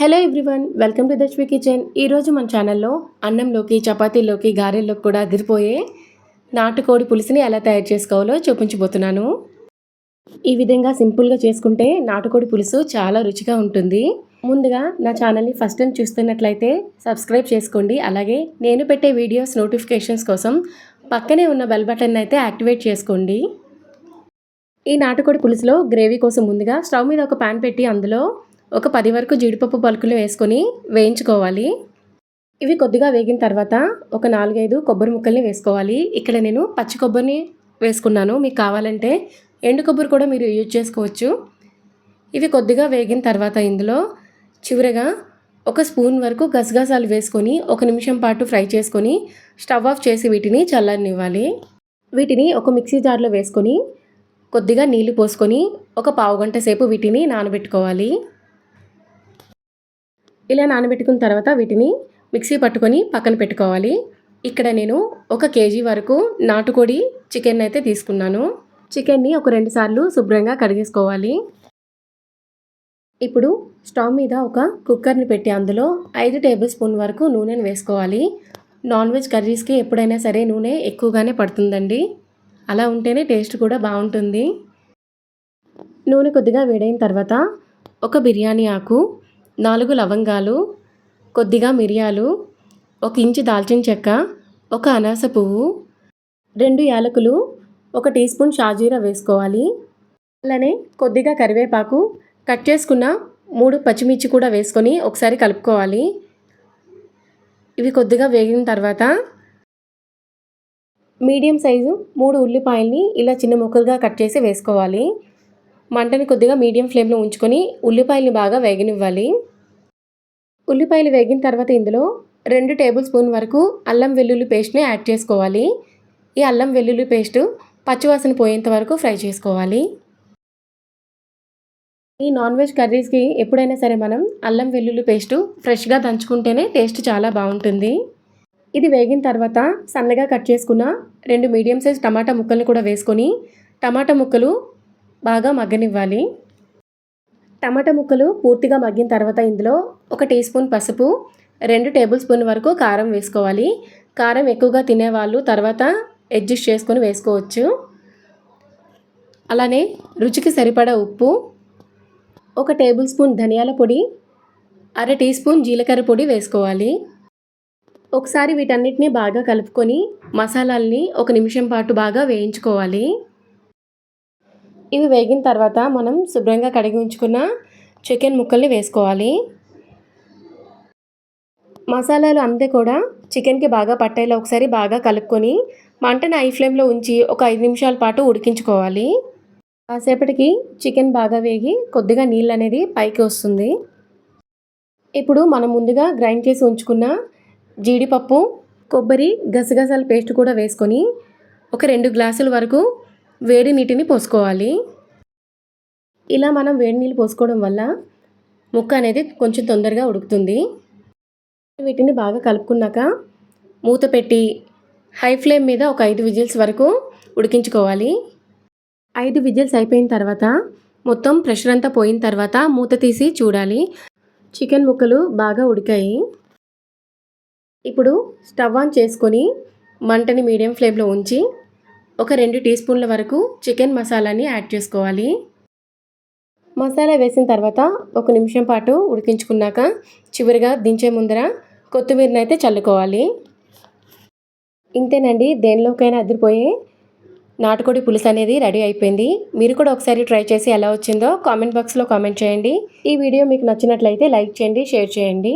Hello everyone welcome to Dashvi kitchen. ఈరోజు మన ఛానల్లో అన్నంలోకి చపాతీలోకి గారెల్లోకి కూడా అదిరిపోయే నాటుకోడి పులుసుని ఎలా తయారు చేసుకోవాలో చూపించబోతున్నాను. ఈ విధంగా సింపుల్గా చేసుకుంటే నాటుకోడి పులుసు చాలా రుచిగా ఉంటుంది. ముందుగా నా ఛానల్ని ఫస్ట్ టైం చూస్తున్నట్లయితే సబ్స్క్రైబ్ చేసుకోండి. అలాగే నేను పెట్టే వీడియోస్ నోటిఫికేషన్స్ కోసం పక్కనే ఉన్న బెల్ బటన్ అయితే యాక్టివేట్ చేసుకోండి. ఈ నాటుకోడి పులుసులో గ్రేవీ కోసం ముందుగా స్టవ్ మీద ఒక ప్యాన్ పెట్టి అందులో ఒక పది వరకు జీడిపప్పు పలుకులు వేసుకొని వేయించుకోవాలి. ఇవి కొద్దిగా వేగిన తర్వాత ఒక నాలుగైదు కొబ్బరి ముక్కల్ని వేసుకోవాలి. ఇక్కడ నేను పచ్చి కొబ్బరిని వేసుకున్నాను. మీకు కావాలంటే ఎండు కొబ్బరి కూడా మీరు యూజ్ చేసుకోవచ్చు. ఇవి కొద్దిగా వేగిన తర్వాత ఇందులో చివరగా ఒక స్పూన్ వరకు గసగసాలు వేసుకొని ఒక నిమిషం పాటు ఫ్రై చేసుకొని స్టవ్ ఆఫ్ చేసి వీటిని చల్లనివ్వాలి వీటిని ఒక మిక్సీ జార్లో వేసుకొని కొద్దిగా నీళ్ళు పోసుకొని ఒక పావు గంట సేపు వీటిని నానబెట్టుకోవాలి. ఇలా నానబెట్టుకున్న తర్వాత వీటిని మిక్సీ పట్టుకొని పక్కన పెట్టుకోవాలి. ఇక్కడ నేను ఒక కేజీ వరకు నాటుకోడి చికెన్ అయితే తీసుకున్నాను. చికెన్ని ఒక రెండు సార్లు శుభ్రంగా కడిగేసుకోవాలి. ఇప్పుడు స్టవ్ మీద ఒక కుక్కర్ని పెట్టి అందులో ఐదు టేబుల్ స్పూన్ వరకు నూనెను వేసుకోవాలి. నాన్ వెజ్ కర్రీస్కి ఎప్పుడైనా సరే నూనె ఎక్కువగానే పడుతుందండి. అలా ఉంటేనే టేస్ట్ కూడా బాగుంటుంది. నూనె కొద్దిగా వేడైన తర్వాత ఒక బిర్యానీ ఆకు నాలుగు లవంగాలు కొద్దిగా మిరియాలు ఒక ఇంచు దాల్చిన చెక్క ఒక అనాస పువ్వు రెండు యాలకులు ఒక టీ స్పూన్ షాజీరా వేసుకోవాలి. అలానే కొద్దిగా కరివేపాకు కట్ చేసుకున్న మూడు పచ్చిమిర్చి కూడా వేసుకొని ఒకసారి కలుపుకోవాలి. ఇవి కొద్దిగా వేగిన తర్వాత మీడియం సైజు మూడు ఉల్లిపాయల్ని ఇలా చిన్న ముక్కలుగా కట్ చేసి వేసుకోవాలి. మంటని కొద్దిగా మీడియం ఫ్లేమ్లో ఉంచుకొని ఉల్లిపాయల్ని బాగా వేగనివ్వాలి. ఉల్లిపాయలు వేగిన తర్వాత ఇందులో రెండు టేబుల్ స్పూన్ వరకు అల్లం వెల్లుల్లి పేస్ట్ని యాడ్ చేసుకోవాలి. ఈ అల్లం వెల్లుల్లి పేస్ట్ పచ్చివాసన పోయేంత వరకు ఫ్రై చేసుకోవాలి. ఈ నాన్ వెజ్ కర్రీస్కి ఎప్పుడైనా సరే మనం అల్లం వెల్లుల్లి పేస్టు ఫ్రెష్గా దంచుకుంటేనే టేస్ట్ చాలా బాగుంటుంది. ఇది వేగిన తర్వాత సన్నగా కట్ చేసుకున్న రెండు మీడియం సైజ్ టమాటా ముక్కల్ని కూడా వేసుకొని టమాటా ముక్కలు బాగా మగ్గనివ్వాలి. టమాటా ముక్కలు పూర్తిగా మగ్గిన తర్వాత ఇందులో ఒక టీ స్పూన్ పసుపు రెండు టేబుల్ స్పూన్ వరకు కారం వేసుకోవాలి. కారం ఎక్కువగా తినేవాళ్ళు తర్వాత అడ్జస్ట్ చేసుకొని వేసుకోవచ్చు. అలానే రుచికి సరిపడా ఉప్పు ఒక టేబుల్ స్పూన్ ధనియాల పొడి అర టీ స్పూన్ జీలకర్ర పొడి వేసుకోవాలి. ఒకసారి వీటన్నిటిని బాగా కలుపుకొని మసాలాల్ని ఒక నిమిషం పాటు బాగా వేయించుకోవాలి. ఇవి వేగిన తర్వాత మనం శుభ్రంగా కడిగి ఉంచుకున్న చికెన్ ముక్కల్ని వేసుకోవాలి. మసాలాలు అంతే కూడా చికెన్కి బాగా పట్టేలా ఒకసారి బాగా కలుపుకొని మంటను ఐ ఫ్లేమ్లో ఉంచి ఒక ఐదు నిమిషాల పాటు ఉడికించుకోవాలి. కాసేపటికి చికెన్ బాగా వేగి కొద్దిగా నీళ్ళు అనేది పైకి వస్తుంది. ఇప్పుడు మనం ముందుగా గ్రైండ్ చేసి ఉంచుకున్న జీడిపప్పు కొబ్బరి గసగసాల పేస్ట్ కూడా వేసుకొని ఒక రెండు గ్లాసుల వరకు వేడి నీటిని పోసుకోవాలి. ఇలా మనం వేడి నీళ్ళు పోసుకోవడం వల్ల ముక్క అనేది కొంచెం తొందరగా ఉడుకుతుంది. వీటిని బాగా కలుపుకున్నాక మూత పెట్టి హై ఫ్లేమ్ మీద ఒక ఐదు విజిల్స్ వరకు ఉడికించుకోవాలి. ఐదు విజిల్స్ అయిపోయిన తర్వాత మొత్తం ప్రెషర్ అంతా పోయిన తర్వాత మూత తీసి చూడాలి. చికెన్ ముక్కలు బాగా ఉడికాయి. ఇప్పుడు స్టవ్ ఆన్ చేసుకొని మంటని మీడియం ఫ్లేమ్లో ఉంచి ఒక రెండు టీ స్పూన్ల వరకు చికెన్ మసాలాని యాడ్ చేసుకోవాలి. మసాలా వేసిన తర్వాత ఒక నిమిషం పాటు ఉడికించుకున్నాక చివరిగా దించే ముందర కొత్తిమీరని అయితే చల్లుకోవాలి. ఇంతేనండి దేనిలోకైనా అదిరిపోయే నాటుకోడి పులుసు అనేది రెడీ అయిపోయింది. మీరు కూడా ఒకసారి ట్రై చేసి ఎలా వచ్చిందో కామెంట్ బాక్స్లో కామెంట్ చేయండి. ఈ వీడియో మీకు నచ్చినట్లయితే లైక్ చేయండి షేర్ చేయండి.